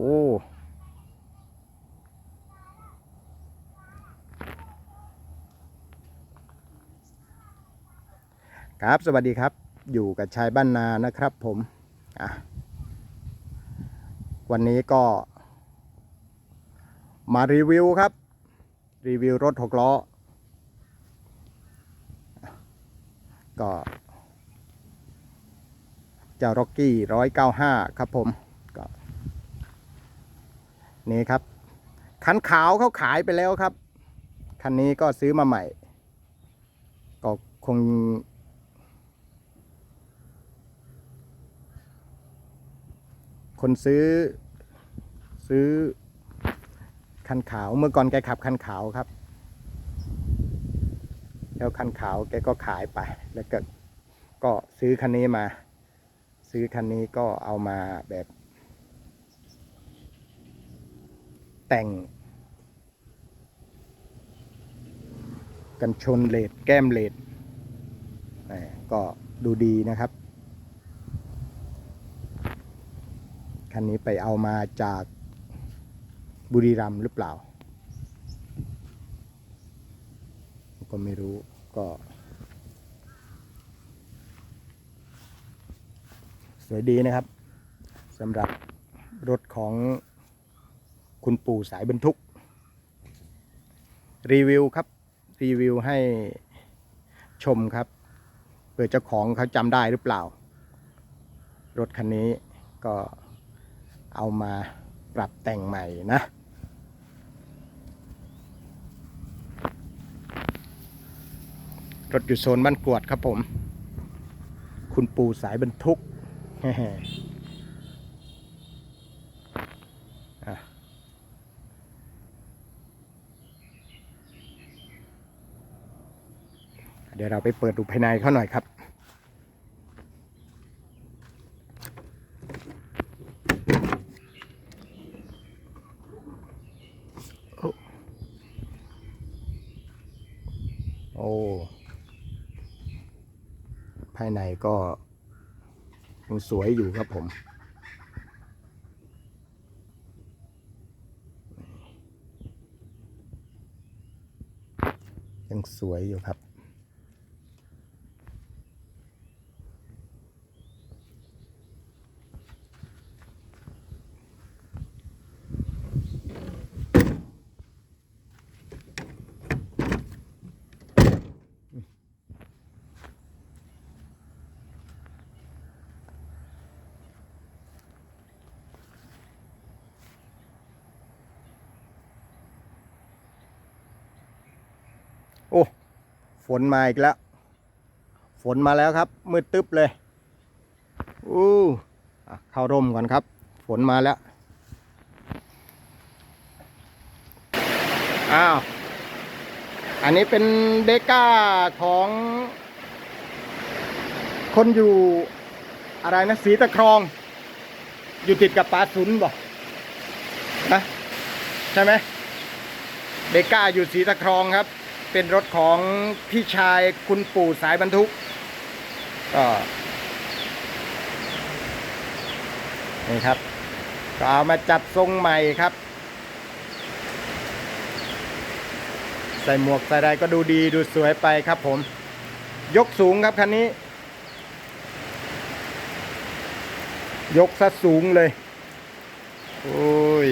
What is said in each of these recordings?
โอ้ครับสวัสดีครับอยู่กับชายบ้านนานะครับผมอะวันนี้ก็ มารีวิวครับ รีวิวรถหกล้อ ก็เจ้าร็อกกี้ร้อยเก้าห้าครับผม นี่ครับ คันขาวเขาขายไปแล้วครับ คันนี้ก็ซื้อมาใหม่ ก็คง คนซื้อ ซื้อ คันขาวเมื่อก่อนแกขับคันขาวครับ แล้วคันขาวแกก็ขายไปแล้วก็ก็ซื้อคันนี้มา ซื้อคันนี้ก็เอามาแบบ แต่ง กันชนเลดแก้มเลดก็ดูดีนะครับ คันนี้ไปเอามาจากบุรีรัมย์หรือเปล่า ก็ไม่รู้ก็ สวยดีนะครับสำหรับรถของ คุณปู่สายบรรทุก รีวิวครับ รีวิวให้ชมครับเผื่อเจ้าของเขาจำได้หรือเปล่า รถคันนี้ก็เอามาปรับแต่งใหม่นะรถอยู่โซนบ้านกรวดครับผม คุณปู่สายบรรทุกอะ เดี๋ยวเราไปเปิดดูภายในเขาหน่อยครับ โอ้ ภายในก็ยังสวยอยู่ครับผมยังสวยอยู่ครับ โอ้ ฝนมาอีกแล้ว ฝนมาแล้วครับ มืดตึ๊บเลยอู้เข้าร่มก่อนครับ ฝนมาแล้ว อ้าว อันนี้เป็นเดก้าของ คนอยู่อะไรนะสีตะครอง อยู่ติดกับป่าสุนบอกนะใช่ไหมเดก้าอยู่สีตะครองครับ เป็นรถของพี่ชายคุณปู่สายบรรทุกก็นี่ครับก็เอามาจัดทรงใหม่ครับ ใส่หมวกใส่อะไรก็ดูดีดูสวยไปครับผม ยกสูงครับคันนี้ ยกซะสูงเลย โอ้ย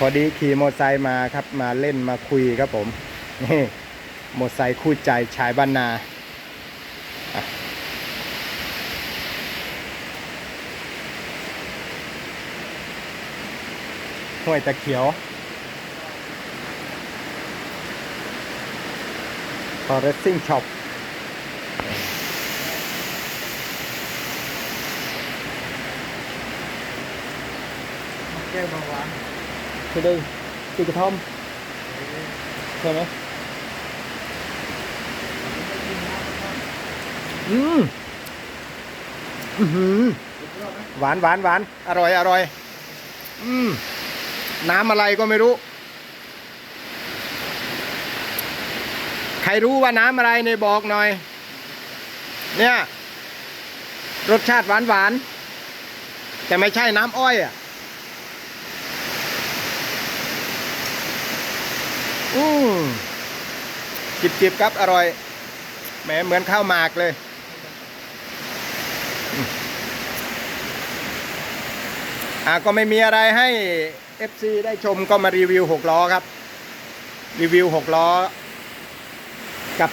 พอดีขี่มอเตอร์ไซค์มาครับมาเล่นมาคุยครับผมนี่มอเตอร์ไซค์คู่ใจชายบ้านนาห้วยตะเขียวพอเรสซิ่งช็อปแก้วบาหวา นคือได้ตีกระท่อมใช่ไหมอืมอือหือหวานหวานหวานอร่อยอร่อย อืมน้ำอะไรก็ไม่รู้ ใครรู้ว่าน้ำอะไรเนี่ยบอกหน่อย เนี่ย รสชาติหวานหวาน แต่ไม่ใช่น้ำอ้อยอะ อืมจิบจิบครับ อร่อยแหมเหมือนข้าวหมากเลย อ่าก็ไม่มีอะไรให้ FC ได้ชมก็มารีวิวหกล้อครับ รีวิวหกล้อ กับ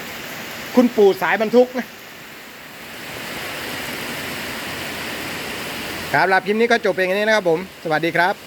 คุณปู่สายบรรทุกนะครับลาพิมพ์นี้ก็จบเพียงแค่นี้นะครับผม สวัสดีครับ